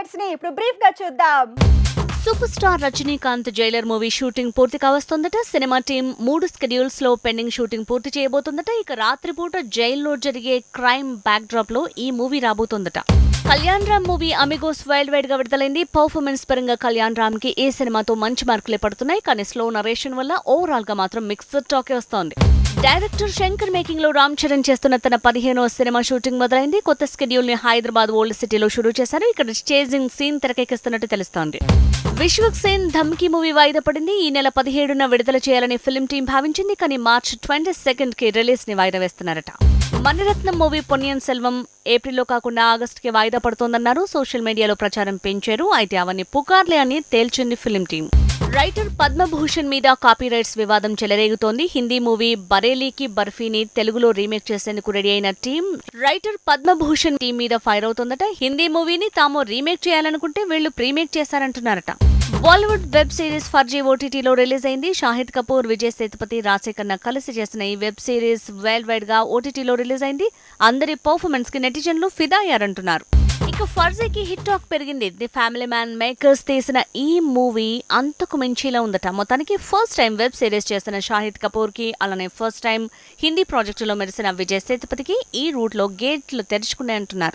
అప్డేట్స్ని ఇప్పుడు బ్రీఫ్గా చూద్దాం. Super star Rajinikanth Jailer movie shooting పూర్తి కావస్తోందట. సినిమా టీం మూడు స్కెడ్యూల్స్లో పెండింగ్ షూటింగ్ పూర్తి చేయబోతుందట. ఇక రాత్రిపూట జైల్లో జరిగే క్రైమ్ బ్యాక్ డ్రాప్లో ఈ movie రాబోతోందట. Kalyan Ram movie Amigos wild వైడ్గా విడుదలైంది. పర్ఫార్మెన్స్ పరంగా కళ్యాణ్ రామ్కి ఈ సినిమాతో మంచి మార్కులే పడుతున్నాయి. కానీ స్లో నరేషన్ వల్ల ఓవరాల్గా మాత్రం మిక్స్డ్ టాకే వస్తోంది. డైరెక్టర్ శంకర్ మేకింగ్లో రామ్ చరణ్ చేస్తున్న తన పదిహేనో సినిమా షూటింగ్ మొదలైంది. కొత్త స్కెడ్యూల్ని హైదరాబాద్ ఓల్డ్ సిటీలో షురూ చేశారు. ఇక్కడ చేజింగ్ సీన్ తెరకెక్కిస్తున్నట్టు తెలుస్తోంది. విశ్వక్ సేన్ ధమ్కి మూవీ వాయిదా పడింది. ఈ నెల పదిహేడున విడుదల చేయాలని ఫిల్మ్ టీం భావించింది. కానీ మార్చ్ ట్వంటీ సెకండ్కి రిలీజ్ని వాయిదా వేస్తున్నారట. మణిరత్నం మూవీ పొన్నియన్ సెల్వం ఏప్రిల్లో కాకుండా ఆగస్టుకి వాయిదా పడుతోందన్నారు. సోషల్ మీడియాలో ప్రచారం పెంచారు. అయితే అవన్నీ పుకార్లే అని తేల్చింది ఫిల్మ్ టీం. రైటర్ పద్మభూషణ్ మీద కాపీరైట్స్ వివాదం చెలరేగుతోంది. హిందీ మూవీ బరేలీకి బర్ఫీని తెలుగులో రీమేక్ చేసేందుకు రెడీ అయిన టీం రైటర్ పద్మభూషణ్ టీం మీద ఫైర్ అవుతోందట. హిందీ మూవీని తాము రీమేక్ చేయాలనుకుంటే వీళ్ళు ప్రీమేక్ చేశారంటున్నారట. బాలీవుడ్ వెబ్ సిరీస్ ఫర్జీ ఓటీటీలో రిలీజ్ అయింది. షాహిద్ కపూర్ విజయ్ సేతుపతి రాజశేఖర్న కలిసి చేసిన ఈ వెబ్ సిరీస్ వరల్డ్ వైడ్గా ఓటీటీలో రిలీజ్ అయింది. అందరి పర్ఫార్మెన్స్కి నెటిజన్లు ఫిదా అయ్యారంటున్నారు. ఇక ఫర్జీకి హిట్ టాక్ పెరిగింది. ది ఫ్యామిలీ మ్యాన్ మేకర్స్ తీసిన ఈ మూవీ అంతకు మించిలా ఉందట. మొత్తానికి ఫస్ట్ టైం వెబ్ సిరీస్ చేసిన షాహిద్ కపూర్కి అలానే ఫస్ట్ టైం హిందీ ప్రాజెక్టులో మెరిసిన విజయ్ సేతుపతికి ఈ రూట్లో గేట్లు తెరుచుకున్నాయంటున్నారు.